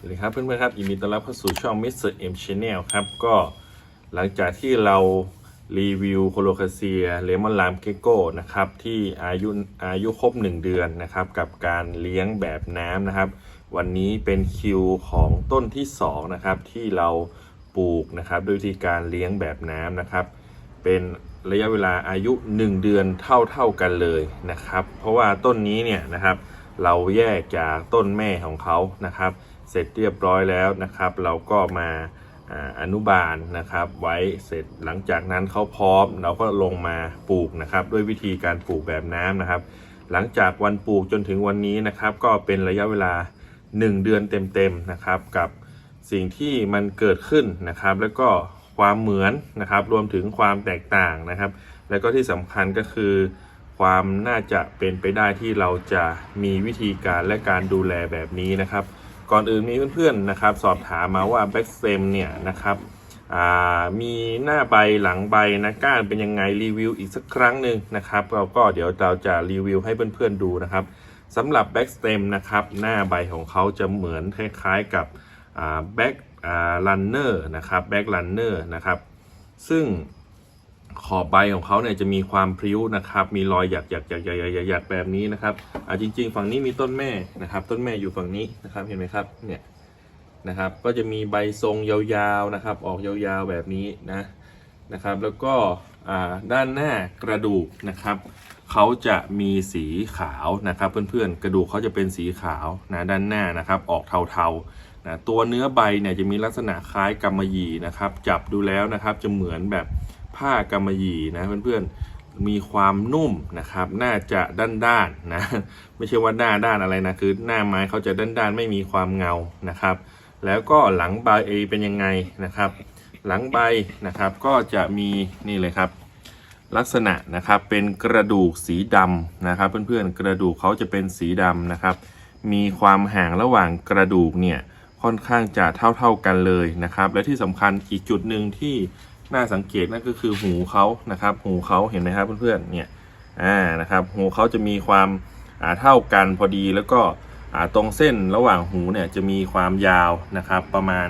สวัสดีครับเพื่อนๆครับยินดีต้อนรับเข้าสู่ช่อง Mr. M Channel ครับ ก็หลังจากที่เรารีวิวโคโลคาเซียเลมอนลามเกโก้นะครับที่อายุอายุครบ 1 เดือนนะครับ กับการเลี้ยงแบบน้ำนะครับ วันนี้เป็นคิวของต้นที่ 2 นะครับ ที่เราปลูกนะครับด้วยวิธีการเลี้ยงแบบน้ำนะครับ เป็นระยะเวลาอายุ 1 เดือนเท่าเท่าๆกันเลยนะครับ เพราะว่าต้นนี้เนี่ยนะครับ เราแยกจากต้นแม่ของเขานะครับ เสร็จเรียบร้อยแล้วนะครับ เราก็มาอนุบาลนะครับ ไว้เสร็จหลังจากนั้นเขาพร้อม เราก็ลงมาปลูกนะครับ ด้วยวิธีการปลูกแบบน้ำนะครับ หลังจากวันปลูกจนถึงวันนี้นะครับ ก็เป็นระยะเวลา 1 เดือนเต็มๆนะครับ กับสิ่งที่มันเกิดขึ้นนะครับ แล้วก็ความเหมือนนะครับ รวมถึงความแตกต่างนะครับ แล้วก็ที่สำคัญก็คือ ความน่าจะเป็นไปได้ที่เราจะมีวิธีการและการดูแลแบบนี้นะครับ ก่อนอื่นมีเพื่อนๆนะครับ สอบถามมาว่าแบ็กเซมเนี่ยนะครับมีหน้าใบหลังใบนะก้านเป็นยังไงรีวิวอีกสักครั้งหนึ่งนะครับเราก็เดี๋ยวเราจะรีวิวให้เพื่อนๆดูนะครับสำหรับแบ็กสเต็มนะครับหน้าใบของเขาจะเหมือนคล้ายๆกับแบ็กลันเนอร์นะครับแบ็กลันเนอร์นะครับซึ่ง ขอบใบของเขาเนี่ยจะมีความพริ้วนะครับ มีรอยหยักหยักหยักหยักหยักหยักแบบนี้นะครับอ่าจริง ๆ ฝั่งนี้มีต้นแม่นะครับ ต้นแม่อยู่ฝั่งนี้นะครับเห็นไหมครับเนี่ยนะครับก็จะมีใบทรงยาวๆนะครับ ออกยาวๆแบบนี้นะนะครับ แล้วก็ด้านหน้ากระดูกนะครับเขาจะมีสีขาวนะครับเพื่อนๆกระดูกเขาจะเป็นสีขาวนะด้านหน้านะครับออกเทาๆนะตัวเนื้อใบเนี่ยจะมีลักษณะคล้ายกำมะหยี่นะครับ จับดูแล้วนะครับจะเหมือนแบบ ผ้ากำมะหยี่นะเพื่อนๆมีความนุ่มนะครับ น่าจะด้านด้านๆนะไม่ใช่ว่าหน้าด้านอะไรนะคือหน้าไม้เขาจะด้านด้านๆไม่มีความเงานะครับ แล้วก็หลังใบเอเป็นยังไงนะครับ หลังใบนะครับก็จะมีนี่เลยครับ ลักษณะนะครับเป็นกระดูกสีดำนะครับ เพื่อนๆกระดูกเขาจะเป็นสีดำนะครับ มีความห่างระหว่างกระดูกเนี่ยค่อนข้างจะเท่าๆกันเลยนะครับ และที่สำคัญอีกจุดหนึ่งที่ น่าสังเกตนั่นก็คือหูเขานะครับ หูเขาเห็นไหมครับเพื่อนๆเนี่ยอ่านะครับ หูเขาจะมีความอ่าเท่ากันพอดีแล้วก็อ่าตรงเส้นระหว่างหูเนี่ยจะมีความยาวนะครับ ประมาณ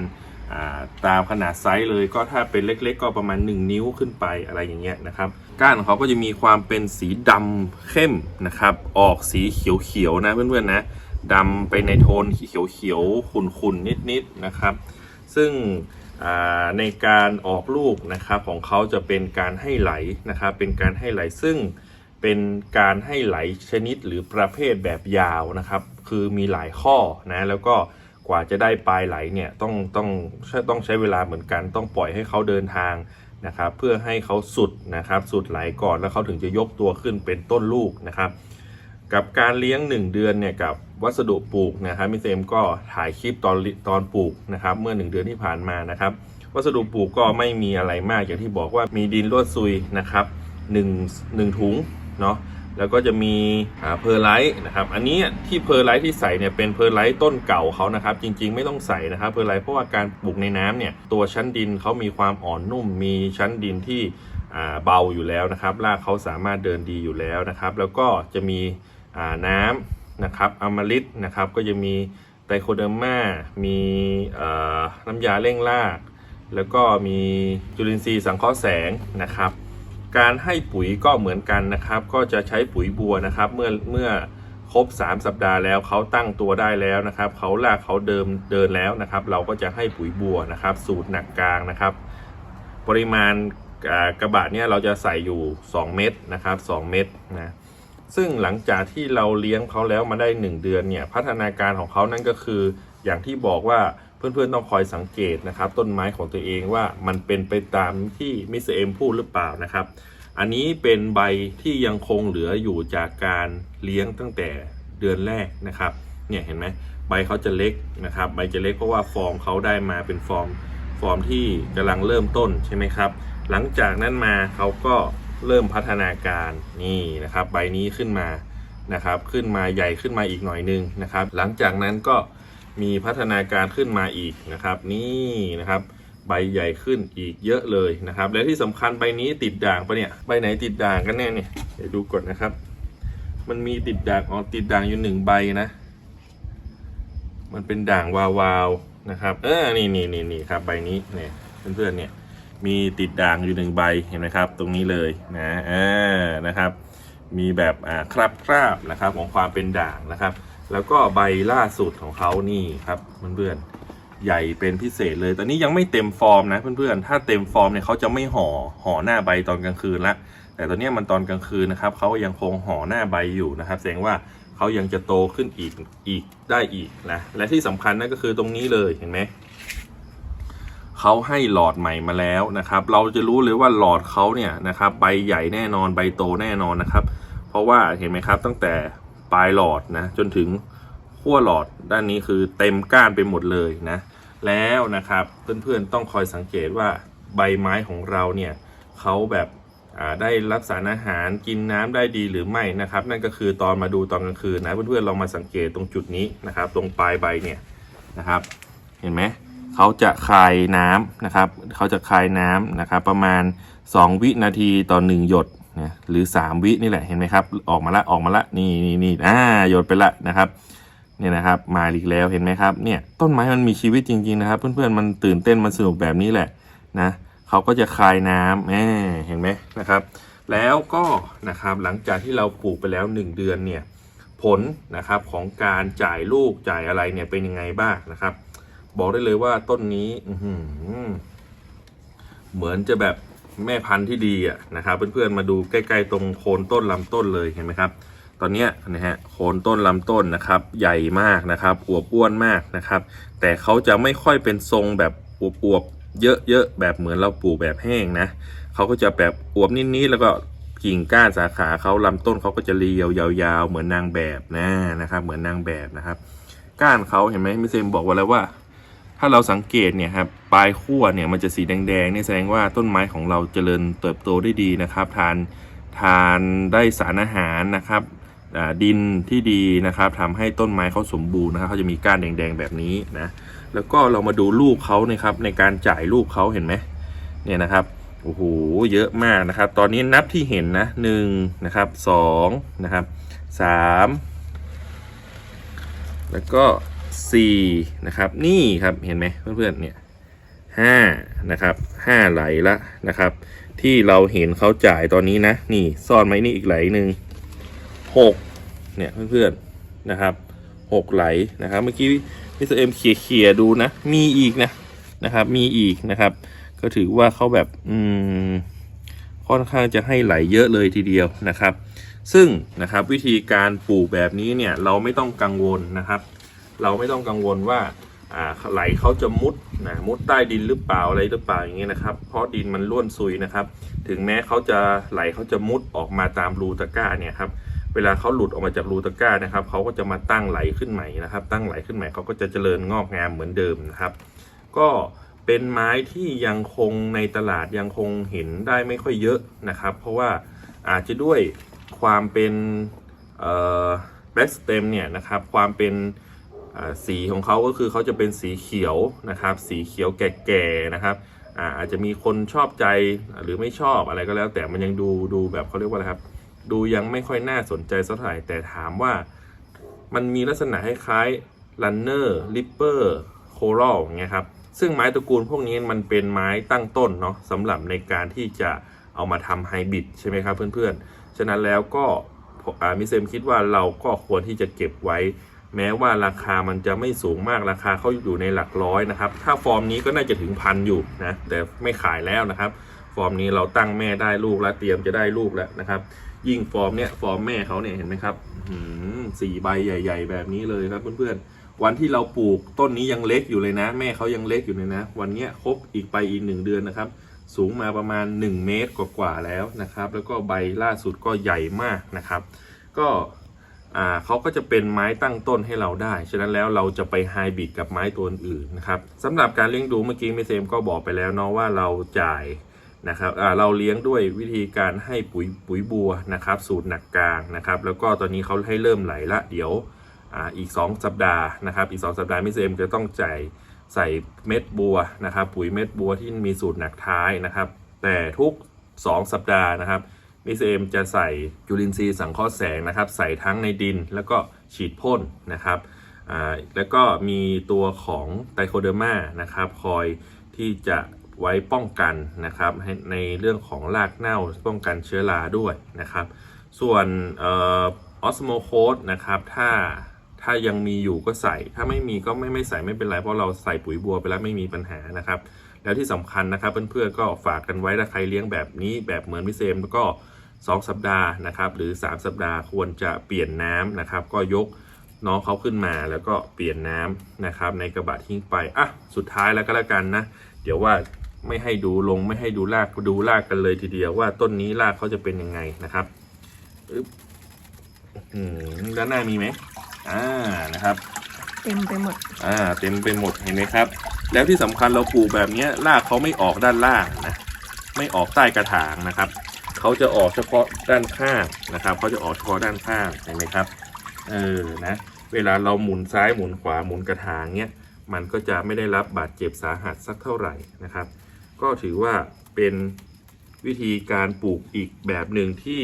อ่าตามขนาดไซส์เลยก็ถ้าเป็นเล็กๆ ก็ประมาณ 1 นิ้วขึ้นไปอะไรอย่างเงี้ยนะครับก้านของเขาก็จะมีความเป็นสีดำเข้มนะครับ ออกสีเขียวๆนะเพื่อนๆนะดำไปในโทนเขียวๆขุ่นๆนิดๆนะครับ ซึ่ง ในการออกลูกนะครับของเขาจะเป็นการให้ไหลนะครับเป็นการให้ไหลซึ่งเป็นการให้ไหลชนิดหรือประเภทแบบยาวนะครับ คือมีหลายข้อนะแล้วก็กว่าจะได้ปลายไหลเนี่ยต้องต้องต้องใช้เวลาเหมือนกัน ต้องปล่อยให้เขาเดินทางนะครับ เพื่อให้เขาสุดนะครับ สุดไหลก่อนแล้วเขาถึงจะยกตัวขึ้นเป็นต้นลูกนะครับ กับการเลี้ยง 1 เดือนเนี่ยกับวัสดุปลูกนะครับมิเซมก็ถ่ายคลิปตอนตอนปลูกนะครับเมื่อ 1 เดือนที่ผ่านมานะครับ วัสดุปลูกก็ไม่มีอะไรมากอย่างที่บอกว่ามีดินลวดซุยนะครับ1 1ถุงเนาะแล้วก็จะมีเพอร์ไลท์นะครับ อันนี้ที่เพอร์ไลท์ที่ใส่เนี่ยเป็นเพอร์ไลท์ต้นเก่าเขานะครับ จริงๆไม่ต้องใส่นะครับเพอร์ไลท์เพราะว่าการปลูกในน้ำเนี่ยตัวชั้นดินเขามีความอ่อนนุ่ม มีชั้นดินที่เบาอยู่แล้วนะครับรากเขาสามารถเดินดีอยู่แล้วนะครับ แล้วก็จะมี น้ำนะครับอมฤตนะครับ ก็จะมีไตโคเดอร์มา มีน้ำยาเร่งราก แล้วก็มีจุลินทรีย์สังเคราะห์แสงนะครับ การให้ปุ๋ยก็เหมือนกันนะครับ ก็จะใช้ปุ๋ยบัวนะครับ เมื่อเมื่อครบ 3 สัปดาห์แล้วเขาตั้งตัวได้แล้วนะครับ เขาลากเขาเดิมเดินแล้วนะครับ เราก็จะให้ปุ๋ยบัวนะครับ สูตรหนักกลางนะครับ ปริมาณกระบะเนี่ยเราจะใส่อยู่ 2 เม็ดนะครับ 2 เม็ดนะ ซึ่งหลังจากที่เราเลี้ยงเขาแล้วมาได้ 1 เดือนเนี่ยพัฒนาการของเขานั่นก็คือ อย่างที่บอกว่าเพื่อนๆต้องคอยสังเกตนะครับ ต้นไม้ของตัวเองว่ามันเป็นไปตามที่มิสเตอร์เอ็มพูดหรือเปล่านะครับ อันนี้เป็นใบที่ยังคงเหลืออยู่จากการเลี้ยงตั้งแต่เดือนแรกนะครับเนี่ยเห็นไหมใบเขาจะเล็กนะครับ ใบจะเล็กเพราะว่าฟอร์มเขาได้มาเป็นฟอร์มฟอร์มที่กำลังเริ่มต้นใช่ไหมครับ หลังจากนั้นมาเขาก็ เริ่มพัฒนาการนี่นะครับ ใบนี้ขึ้นมานะครับ ขึ้นมาใหญ่ขึ้นมาอีกหน่อยนึงนะครับ หลังจากนั้นก็มีพัฒนาการขึ้นมาอีกนะครับ นี่นะครับ ใบใหญ่ขึ้นอีกเยอะเลยนะครับ และที่สำคัญใบนี้ติดด่างปะเนี่ยใบไหนติดด่างกันแน่เนี่ยเดี๋ยวดูก่อนนะครับ มันมีติดด่างอ๋อติดด่างอยู่หนึ่งใบนะ มันเป็นด่างวาวๆนะครับ เออนี่นี่นี่นี่ครับใบนี้เนี่ยเพื่อนๆเนี่ย มีติดด่างอยู่หนึ่งใบเห็นไหมครับ ตรงนี้เลยนะเออนะครับ มีแบบอ่าคราบคราบนะครับของความเป็นด่างนะครับ แล้วก็ใบล่าสุดของเขานี่ครับเพื่อนๆใหญ่เป็นพิเศษเลยตอนนี้ยังไม่เต็มฟอร์มนะเพื่อนๆถ้าเต็มฟอร์มเนี่ยเขาจะไม่ห่อห่อหน้าใบตอนกลางคืนละแต่ตอนนี้มันตอนกลางคืนนะครับเขายังคงห่อหน้าใบอยู่นะครับแสดงว่าเขายังจะโตขึ้นอีกอีกได้อีกนะและที่สำคัญนั่นก็คือตรงนี้เลยเห็นไหม เขาให้หลอดใหม่มาแล้วนะครับ เราจะรู้เลยว่าหลอดเขาเนี่ยนะครับใบใหญ่แน่นอนใบโตแน่นอนนะครับ เพราะว่าเห็นไหมครับตั้งแต่ปลายหลอดนะจนถึงขั้วหลอดด้านนี้คือเต็มก้านไปหมดเลยนะแล้วนะครับเพื่อนๆต้องคอยสังเกตว่าใบไม้ของเราเนี่ยเขาแบบได้รับสารอาหารกินน้ำได้ดีหรือไม่นะครับ นั่นก็คือตอนมาดูตอนกลางคืนนะเพื่อนๆลองมาสังเกตตรงจุดนี้นะครับ ตรงปลายใบเนี่ยนะครับ เห็นไหม เขาจะคายน้ำนะครับเขาจะคายน้ำนะครับประมาณ 2 วินาทีต่อหนึ่งหยดนะหรือ 3 วินี่แหละเห็นไหมครับ ออกมาละออกมาละนี่นี่นี่อ่าหยดไปละนะครับเนี่ยนะครับมาอีกแล้วเห็นไหมครับเนี่ยต้นไม้มันมีชีวิตจริงๆนะครับเพื่อนๆมันตื่นเต้นมันสนุกแบบนี้แหละนะเขาก็จะคายน้ำแหมเห็นไหมนะครับ แล้วก็นะครับหลังจากที่เราปลูกไปแล้ว 1 เดือนเนี่ยผลนะครับของการจ่ายลูกจ่ายอะไรเนี่ยเป็นยังไงบ้างนะครับ บอกได้เลยว่าต้นนี้อืเหมือนจะแบบแม่พันธุ์ที่ดีอะนะครับ เพื่อนๆมาดูใกล้ๆตรงโคนต้นลำต้นเลยเห็นไหมครับ ตอนนี้นะฮะโคนต้นลำต้นนะครับ ใหญ่มากนะครับอวบอ้วนมากนะครับ แต่เขาจะไม่ค่อยเป็นทรงแบบอวบๆเยอะๆแบบเหมือนเราปลูกแบบแห้งนะเขาก็จะแบบอวบนิดๆแล้วก็กิ่งก้านสาขาเขาลำต้นเขาก็จะเรียวยาวๆเหมือนนางแบบนะนะครับ เหมือนนางแบบนะครับ ก้านเขาเห็นไหมมิเซมบอกไว้แล้วว่า ถ้าเราสังเกตเนี่ยครับปลายขั้วเนี่ยมันจะสีแดงๆเนี่ยแสดงว่าต้นไม้ของเราเจริญเติบโตได้ดีนะครับ ทานทานได้สารอาหารนะครับดินที่ดีนะครับทำให้ต้นไม้เขาสมบูรณ์นะครับเขาจะมีก้านแดงๆแบบนี้นะแล้วก็เรามาดูลูกเขานะครับในการจ่ายลูกเขาเห็นไหมเนี่ยนะครับโอ้โหเยอะมากนะครับ ตอนนี้นับที่เห็นนะหนึ่งนะครับสองนะครับสามแล้วก็ 4นะครับนี่ครับเห็นไหมเพื่อนๆเนี่ยห้านะครับห้าไหลละนะครับ ที่เราเห็นเขาจ่ายตอนนี้นะ นี่ซ่อนไว้นี่อีกไหลหนึ่งหกเนี่ยเพื่อนๆนะครับหกไหลนะครับ เมื่อกี้มิสเอร์เอ็มเขี่ยๆดูนะ มีอีกนะนะครับ มีอีกนะครับ ก็ถือว่าเขาแบบอืมค่อนข้างจะให้ไหลเยอะเลยทีเดียวนะครับ ซึ่งนะครับวิธีการปลูกแบบนี้เนี่ยเราไม่ต้องกังวลนะครับ เราไม่ต้องกังวลว่าไหลเขาจะมุดนะมุดใต้ดินหรือเปล่าอะไรหรือเปล่าอย่างเงี้ยนะครับ เพราะดินมันร่วนซุยนะครับ ถึงแม้เขาจะไหลเขาจะมุดออกมาตามรูตะกร้าเนี่ยครับเวลาเขาหลุดออกมาจากรูตะกร้านะครับเขาก็จะมาตั้งไหลขึ้นใหม่นะครับ ตั้งไหลขึ้นใหม่เขาก็จะเจริญงอกงามเหมือนเดิมนะครับ ก็เป็นไม้ที่ยังคงในตลาดยังคงเห็นได้ไม่ค่อยเยอะนะครับ เพราะว่าอาจจะด้วยความเป็นแบ็กสเต็มเนี่ยนะครับความเป็น สีของเขาก็คือเขาจะเป็นสีเขียวนะครับ สีเขียวแก่ๆนะครับอาจจะมีคนชอบใจหรือไม่ชอบอะไรก็แล้ว แต่มันยังดูดูแบบเขาเรียกว่าอะไรครับ ดูยังไม่ค่อยน่าสนใจสักเท่าไหร่แต่ถามว่า มันมีลักษณะคล้ายๆ runner ripper coral อย่างเงี้ยครับซึ่งไม้ตระกูลพวกนี้มันเป็นไม้ตั้งต้นเนาะสำหรับในการที่จะเอามาทำไฮบริดใช่ไหมครับเพื่อนๆ ฉะนั้นแล้วก็มิเซมคิดว่าเราก็ควรที่จะเก็บไว้ แม้ว่าราคามันจะไม่สูงมากราคาเขาอยู่ในหลักร้อยนะครับ ถ้าฟอร์มนี้ก็น่าจะถึงพันอยู่นะแต่ไม่ขายแล้วนะครับ ฟอร์มนี้เราตั้งแม่ได้ลูกแล้วเตรียมจะได้ลูกแล้วนะครับ ยิ่งฟอร์มเนี้ยฟอร์มแม่เขาเนี่ยเห็นไหมครับอื้อหือสี่ใบใหญ่ ๆ แบบนี้เลยครับเพื่อนๆวันที่เราปลูกต้นนี้ยังเล็กอยู่เลยนะ แม่เขายังเล็กอยู่เลยนะ วันเนี้ยครบอีกไปอีกหนึ่งเดือนนะครับสูงมาประมาณ 1 เมตรกว่าๆแล้วนะครับ แล้วก็ใบล่าสุดก็ใหญ่มากนะครับ ก็ อ่าเขาก็จะเป็นไม้ตั้งต้นให้เราได้ ฉะนั้นแล้วเราจะไปไฮบริดกับไม้ตัวอื่นนะครับสำหรับการเลี้ยงดูเมื่อกี้เมเซมก็บอกไปแล้วเนาะว่าเราจ่ายนะครับเราเลี้ยงด้วยวิธีการให้ปุ๋ยปุ๋ยบัวนะครับ สูตรหนักกลางนะครับ แล้วก็ตอนนี้เขาให้เริ่มไหลละเดี๋ยวออีก 2 สัปดาห์นะครับ อีก 2 สัปดาห์เมเซมจะต้องจ่ายใส่เม็ดบัวนะครับ ปุ๋ยเม็ดบัวที่มีสูตรหนักท้ายนะครับ แต่ทุก 2 สัปดาห์นะครับ มิสเอมจะใส่จุลินทรีย์สังเคราะห์แสงนะครับ ใส่ทั้งในดินแล้วก็ฉีดพ่นนะครับแล้วก็มีตัวของไตโคเดอร์มานะครับคอยที่จะไว้ป้องกันนะครับในเรื่องของรากเน่าป้องกันเชื้อราด้วยนะครับ ส่วนออสโมโคดนะครับถ้าถ้ายังมีอยู่ก็ใส่ ถ้าไม่มีก็ไม่ไม่ใส่ไม่เป็นไร เพราะเราใส่ปุ๋ยบัวไปแล้วไม่มีปัญหานะครับ แล้วที่สำคัญนะครับเพื่อนๆก็ฝากกันไว้ถ้าใครเลี้ยงแบบนี้แบบเหมือนพี่เซมแล้วก็ 2 สัปดาห์นะครับหรือ 3 สัปดาห์ควรจะเปลี่ยนน้ำนะครับ ก็ยกน้องเขาขึ้นมาแล้วก็เปลี่ยนน้ำนะครับ ในกระบะทิ้งไปอะสุดท้ายแล้วก็แล้วกันนะ เดี๋ยวว่าไม่ให้ดูลงไม่ให้ดูรากดูรากกันเลยทีเดียวว่าต้นนี้รากเขาจะเป็นยังไงนะครับอึ๊บอืมด้านหน้ามีไหมอ่านะครับ เต็มไปหมด อ่า เต็มไปหมดเห็นไหมครับ แล้วที่สำคัญเราปลูกแบบเนี้ยรากเขาไม่ออกด้านล่างนะไม่ออกใต้กระถางนะครับ เขาจะออกเฉพาะด้านข้างนะครับเขาจะออกเฉพาะด้านข้างเห็นไหมครับเออนะเวลาเราหมุนซ้ายหมุนขวาหมุนกระถางเนี้ยมันก็จะไม่ได้รับบาดเจ็บสาหัสสักเท่าไหร่นะครับ ก็ถือว่าเป็นวิธีการปลูกอีกแบบหนึ่งที่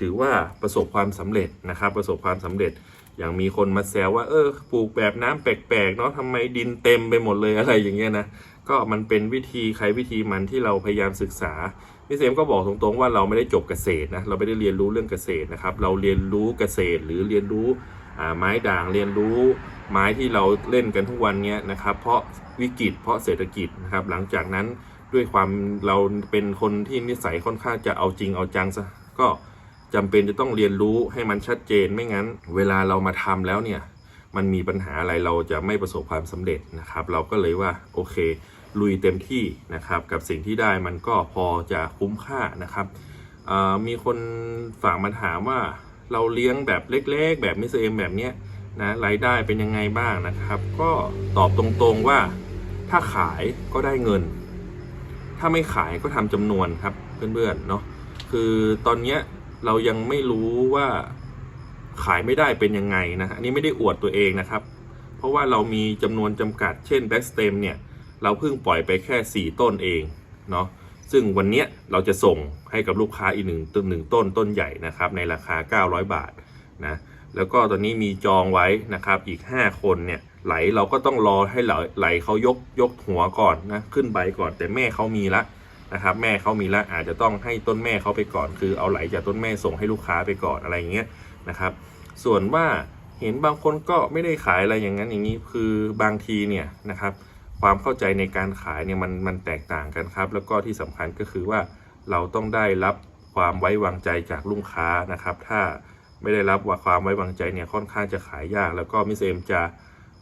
ถือว่าประสบความสำเร็จนะครับ ประสบความสำเร็จอย่างมีคนมาแซวว่าเออปลูกแบบน้ำแปลกๆเนาะทำไมดินเต็มไปหมดเลยอะไรอย่างเงี้ยนะก็มันเป็นวิธีใครวิธีมันที่เราพยายามศึกษา พี่เซมก็บอกตรงๆว่าเราไม่ได้จบเกษตรนะเราไม่ได้เรียนรู้เรื่องเกษตรนะครับ เราเรียนรู้เกษตรหรือเรียนรู้ไม้ด่างเรียนรู้ไม้ที่เราเล่นกันทุกวันนี้นะครับ เพราะวิกฤตเพราะเศรษฐกิจนะครับ หลังจากนั้นด้วยความเราเป็นคนที่นิสัยค่อนข้างจะเอาจริงเอาจังซะก็จำเป็นจะต้องเรียนรู้ให้มันชัดเจนไม่งั้น เวลาเรามาทำแล้วเนี่ยมันมีปัญหาอะไรเราจะไม่ประสบความสำเร็จนะครับ เราก็เลยว่าโอเค ลุยเต็มที่นะครับ กับสิ่งที่ได้มันก็พอจะคุ้มค่านะครับมีคนฝากมาถามว่าเราเลี้ยงแบบเล็กๆ แบบมิสเอมแบบเนี้ยนะรายได้เป็นยังไงบ้างนะครับ ก็ตอบตรงๆว่าถ้าขายก็ได้เงิน ถ้าไม่ขายก็ทำจำนวนครับเพื่อนๆเนาะคือตอนเนี้ยเรายังไม่รู้ว่าขายไม่ได้เป็นยังไงนะอันนี้ไม่ได้อวดตัวเองนะครับ เพราะว่าเรามีจำนวนจำกัด เช่นแบ็กสเตมเนี่ย เราเพิ่งปล่อยไปแค่ 4 ต้นเองเนาะซึ่งวันนี้เราจะส่งให้กับลูกค้าอีกหนึ่งต้นหนึ่งต้นต้นใหญ่นะครับในราคา 900 บาทนะแล้วก็ตอนนี้มีจองไว้นะครับอีก 5 คนเนี่ยไหลเราก็ต้องรอให้ไหลไหลเขายกยกหัวก่อนนะขึ้นใบก่อนแต่แม่เขามีละนะครับแม่เขามีละอาจจะต้องให้ต้นแม่เขาไปก่อน คือเอาไหลจากต้นแม่ส่งให้ลูกค้าไปก่อนอะไรอย่างเงี้ยนะครับส่วนว่าเห็นบางคนก็ไม่ได้ขายอะไรอย่างนั้นอย่างนี้คือบางทีเนี่ยนะครับ ความเข้าใจในการขายเนี่ยมันมันแตกต่างกันครับ แล้วก็ที่สำคัญก็คือว่าเราต้องได้รับความไว้วางใจจากลูกค้านะครับ ถ้าไม่ได้รับว่าความไว้วางใจเนี่ยค่อนข้างจะขายยาก แล้วก็มิสเอมจะ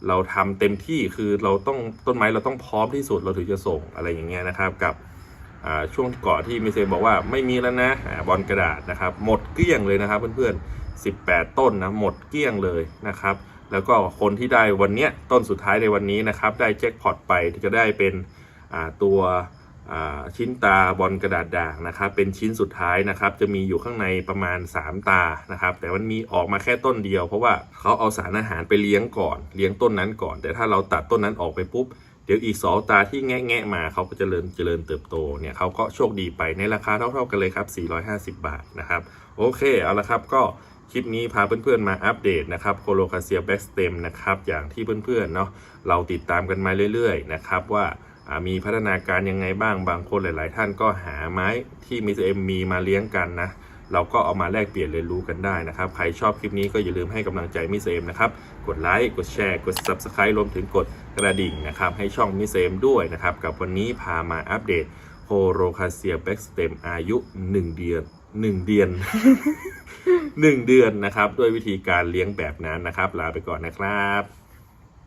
เราทำเต็มที่คือเราต้องต้นไม้เราต้องพร้อมที่สุดเราถึงจะส่งอะไรอย่างเงี้ยนะครับ กับช่วงก่อนที่มิสเอมบอกว่าไม่มีแล้วนะอบอลกระดาษนะครับ หมดเกลี้ยงเลยนะครับเพื่อนๆ18 ต้นนะหมดเกลี้ยงเลยนะครับ แล้วก็คนที่ได้วันเนี้ยต้นสุดท้ายในวันนี้นะครับได้แจ็คพอตไปจะได้เป็นตัวชิ้นตาบอลกระดาษด่างนะครับเป็นชิ้นสุดท้ายนะครับจะมีอยู่ข้างในประมาณ 3 ตานะครับแต่มันมีออกมาแค่ต้นเดียว เพราะว่าเขาเอาสารอาหารไปเลี้ยงก่อน เลี้ยงต้นนั้นก่อน แต่ถ้าเราตัดต้นนั้นออกไปปุ๊บเดี๋ยวอีกสองตาที่แงะแงะๆมาเขาก็จเจริญเจริญเติบโตเนี่ยเขาก็โชคดีไปในราคาเท่าๆกันเลยครับ 450 บาทนะครับโอเคเอาละครับก็ คลิปนี้พาเพื่อนๆมาอัปเดตนะครับโคโลคาเซียแบ็กสเต็มนะครับอย่างที่เพื่อนๆเนาะเราติดตามกันมาเรื่อยๆนะครับว่ามีพัฒนาการยังไงบ้างบางคนหลาย ๆ ท่านก็หาไม้ที่มิสเอ็มมีมาเลี้ยงกันนะเราก็เอามาแลกเปลี่ยนเรียนรู้กันได้นะครับ ใครชอบคลิปนี้ก็อย่าลืมให้กำลังใจมิสเอมนะครับ กดไลค์ กดแชร์ กด Subscribe รวมถึงกดกระดิ่งนะครับ ให้ช่องมิสเอมด้วยนะครับ กับวันนี้พามาอัปเดตโคโรคาเซียแบ็กสเตมอายุ 1 เดือน หนึ่งเดือนหนึ่งเดือนนะครับ ด้วยวิธีการเลี้ยงแบบนั้นนะครับ ลาไปก่อนนะครับ